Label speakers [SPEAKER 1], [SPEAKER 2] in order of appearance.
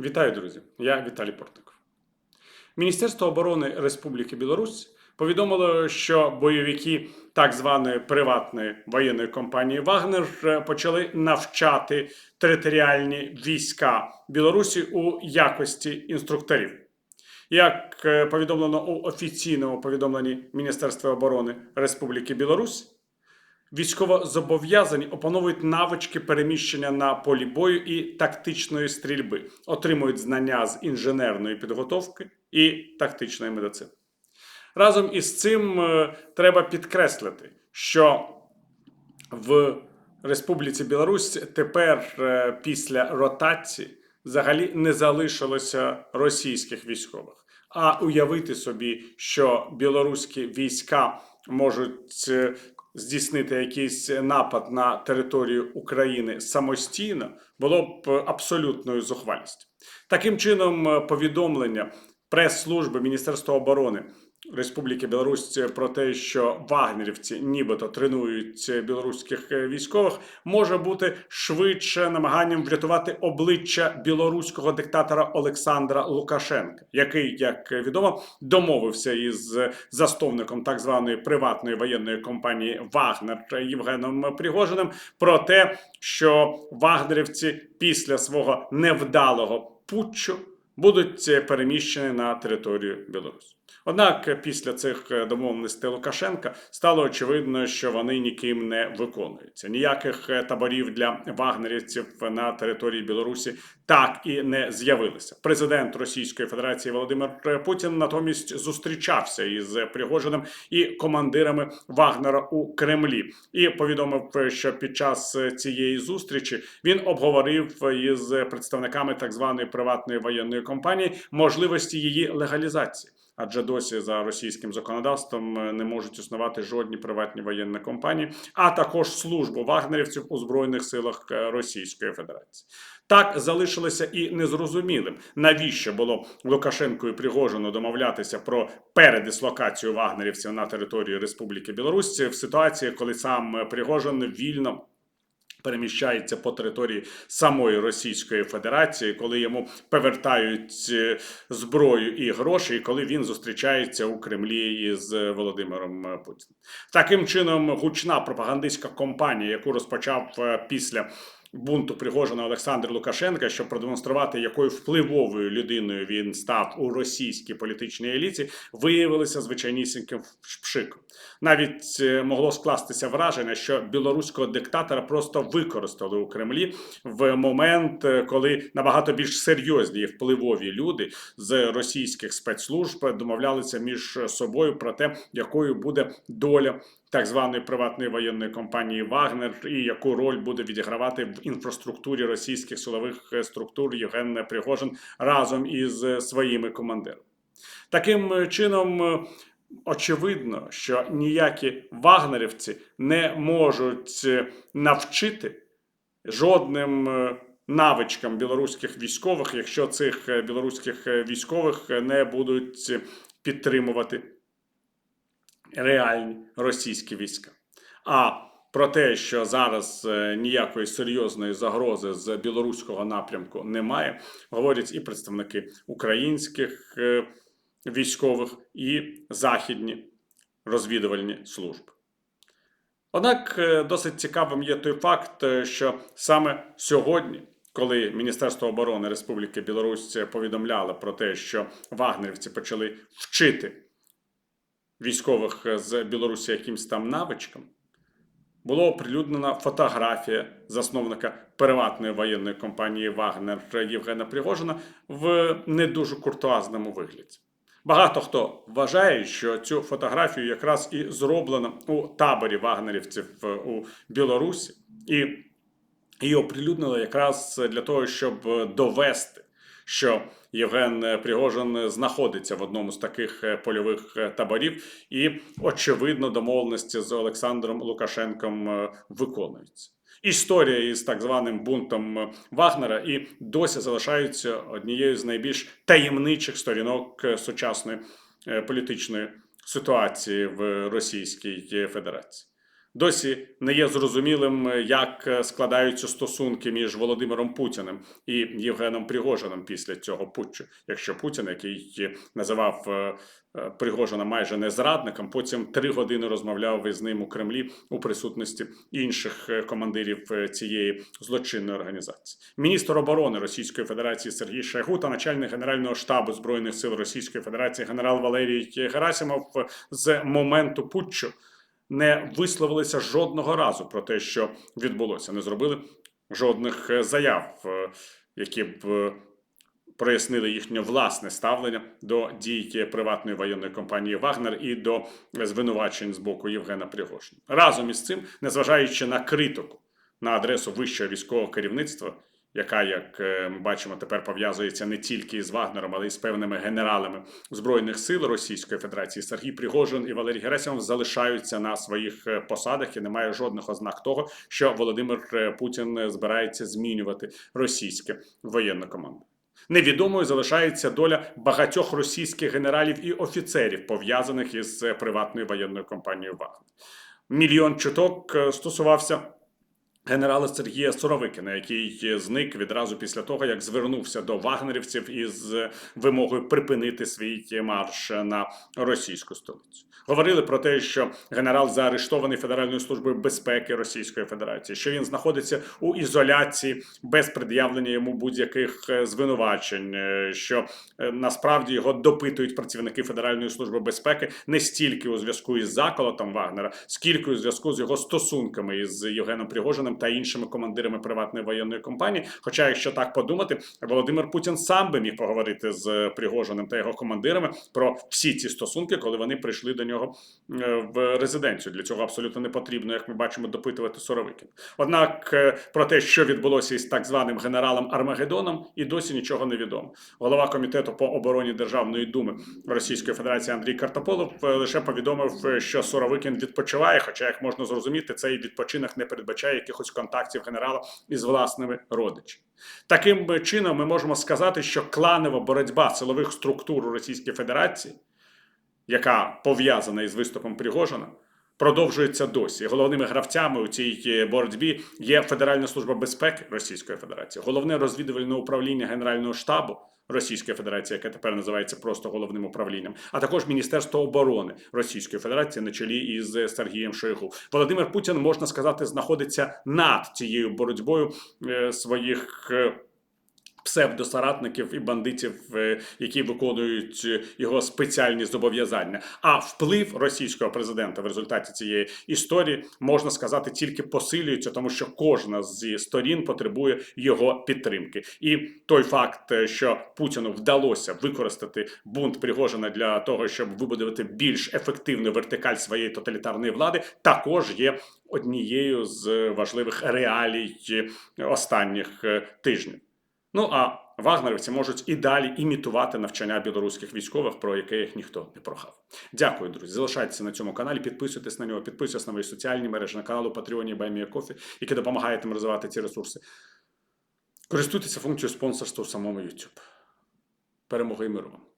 [SPEAKER 1] Вітаю, друзі! Я Віталій Портников. Міністерство оборони Республіки Білорусь повідомило, що бойовики так званої приватної воєнної компанії Вагнер почали навчати територіальні війська Білорусі у якості інструкторів. Як е, повідомлено у офіційному повідомленні Міністерства оборони Республіки Білорусь, Військовозобов'язані опановують навички переміщення на полі бою і тактичної стрільби, отримують знання з інженерної підготовки і тактичної медицини. Разом із цим е, треба підкреслити, що в Республіці Білорусь тепер е, після ротації взагалі не залишилося російських військових. А уявити собі, що білоруські війська можуть е, здійснити якийсь напад на територію України самостійно, було б абсолютною зухвалістю. Таким чином, е, повідомлення прес-служби Міністерства оборони. Республіки Білорусь про те, що вагнерівці нібито тренують білоруських військових, може бути швидше намаганням врятувати обличчя білоруського диктатора Олександра Лукашенка, який, як відомо, домовився із засновником так званої приватної воєнної компанії Вагнер Євгеном Пригожиним про те, що вагнерівці після свого невдалого путчу будуть переміщені на територію Білорусі. Однак після цих домовленостей Лукашенка стало очевидно, що вони ніким не виконуються. Ніяких таборів для вагнерівців на території Білорусі так і не з'явилися. Президент Російської Федерації Володимир Путін натомість зустрічався із Пригожиним і командирами Вагнера у Кремлі і повідомив, що під час цієї зустрічі він обговорив із представниками так званої приватної воєнної компанії можливості її легалізації адже досі за російським законодавством е, не можуть існувати жодні приватні воєнні компанії, а також службу вагнерівців у збройних силах е, Російської Федерації. Так залишилося і незрозумілим, навіщо було Лукашенко і Пригожину домовлятися про передислокацію вагнерівців на території Республіки Білорусь в ситуації, коли сам Пригожин вільно переміщається по території самої Російської Федерації, коли йому повертають е, зброю і гроші, і коли він зустрічається у Кремлі із Володимиром Путіним. Таким чином, гучна пропагандистська кампанія, яку розпочав е, після бунту Пригожина Олександр Лукашенка, щоб продемонструвати, якою впливовою людиною він став у російській політичній еліті, виявилися звичайнісіньким пшиком. Навіть е, могло скластися враження, що білоруського диктатора просто використали у Кремлі в момент, е, коли набагато більш серйозні і впливові люди з російських спецслужб домовлялися між собою про те, якою буде доля так званої приватної воєнної компанії Вагнер і яку роль буде відігравати в інфраструктурі російських силових е, структур Євген Пригожин разом із своїми командирами. Таким чином очевидно, що ніякі вагнерівці не можуть е, навчити жодним е, навичкам білоруських військових, якщо цих е, білоруських військових не будуть підтримувати реальні російські війська. А про те, що зараз ніякої серйозної загрози з білоруського напрямку немає, говорять і представники українських військових і західні розвідувальні служби. Однак е, досить цікавим є той факт, е, що саме сьогодні, коли Міністерство оборони Республіки Білорусь повідомляло про те, що вагнерівці почали вчити військових з Білорусі якимсь там навичкам, була оприлюднена фотографія засновника приватної воєнної компанії Вагнер Євгена Пригожина в не дуже куртуазному вигляді. Багато хто вважає, що цю фотографію якраз і зроблено у таборі вагнерівців е, у Білорусі, і її оприлюднили якраз для того, щоб довести, що Євген Пригожин знаходиться в одному з таких е, польових е, таборів, і очевидно, домовленості з Олександром Лукашенком виконуються. Історія із так званим бунтом Вагнера і досі залишаються однією з найбільш таємничих сторінок сучасної е, політичної ситуації в Російській Федерації. Досі не є зрозумілим, як е, складаються стосунки між Володимиром Путіним і Євгеном Пригожиним після цього путчу. Якщо Путін, який називав е, е, Пригожина майже не зрадником, потім три години розмовляв із ним у Кремлі у присутності інших е, командирів е, цієї злочинної організації. Міністр оборони Російської Федерації Сергій Шойгу та начальник Генерального штабу збройних сил Російської Федерації генерал Валерій Герасимов з моменту путчу не висловилися жодного разу про те, що відбулося. Не зробили жодних е, заяв, е, які б е, прояснили їхнє власне ставлення до дій приватної воєнної компанії Вагнер і до звинувачень з боку Євгена Пригожина. Разом із цим, незважаючи на критику на адресу вищого військового керівництва, яка, як е, ми бачимо, тепер пов'язується не тільки з Вагнером, але й з певними генералами збройних сил Російської Федерації, Сергій Пригожин і Валерій Герасимов залишаються на своїх е, посадах і немає жодних ознак того, що Володимир е, Путін збирається змінювати російське воєнне команду. Невідомою залишається доля багатьох російських генералів і офіцерів, пов'язаних із приватною воєнною компанією Вагнер. Мільйон чуток стосувався генерала Сергія Соровикіна, який зник відразу після того, як звернувся до вагнерівців із вимогою припинити свій марш на російську столицю. Говорили про те, що генерал заарештований Федеральною службою безпеки Російської Федерації, що він знаходиться у ізоляції без пред'явлення йому будь-яких е, звинувачень, е, що е, насправді його допитують працівники Федеральної служби безпеки не стільки у зв'язку із заколотом Вагнера, скільки у зв'язку з його стосунками із Євгеном Пригожиним та іншими командирами приватної воєнної компанії. Хоча, якщо так подумати, Володимир Путін сам би міг поговорити з Пригожиним та його командирами про всі ці стосунки, коли вони прийшли до нього е, в резиденцію. Для цього абсолютно не потрібно, як ми бачимо, допитувати Соровикін. Однак е, про те, що відбулося із так званим генералом Армагеддоном, і досі нічого не відомо. Голова комітету по обороні Державної думи Російської Федерації Андрій Картополов е, лише повідомив, е, що Соровикін відпочиває. Хоча, як можна зрозуміти, цей відпочинок не передбачає якихось контактів генерала із власними родичами. Таким чином, ми можемо сказати, що кланова боротьба силових структур у Російській Федерації, яка пов'язана із виступом Пригожина, продовжується досі. Головними гравцями у цій е, боротьбі є Федеральна служба безпеки Російської Федерації, головне розвідувальне управління Генерального штабу. Російської Федерації, яке тепер називається просто головним управлінням, а також Міністерство оборони Російської Федерації на чолі із е, Сергієм Шойгу. Володимир Путін можна сказати знаходиться над цією боротьбою е, своїх. Псевдосоратників і бандитів, е, які виконують його спеціальні зобов'язання. А вплив російського президента в результаті цієї історії можна сказати тільки посилюється, тому що кожна зі сторін потребує його підтримки. І той факт, е, що Путіну вдалося використати бунт Пригожина для того, щоб вибудувати більш ефективну вертикаль своєї тоталітарної влади, також є однією з важливих реалій е, останніх тижнів. Ну а вагнерівці можуть і далі імітувати навчання білоруських військових, про яке їх ніхто не прохав. Дякую, друзі. Залишайтеся на цьому каналі, підписуйтесь на нього, підписуйтесь на мої соціальні мережі на каналу Patreon і Баймія Кофі, які допомагають нам розвивати ці ресурси. Користуйтеся функцією спонсорства у самому YouTube. Перемоги і миру вам!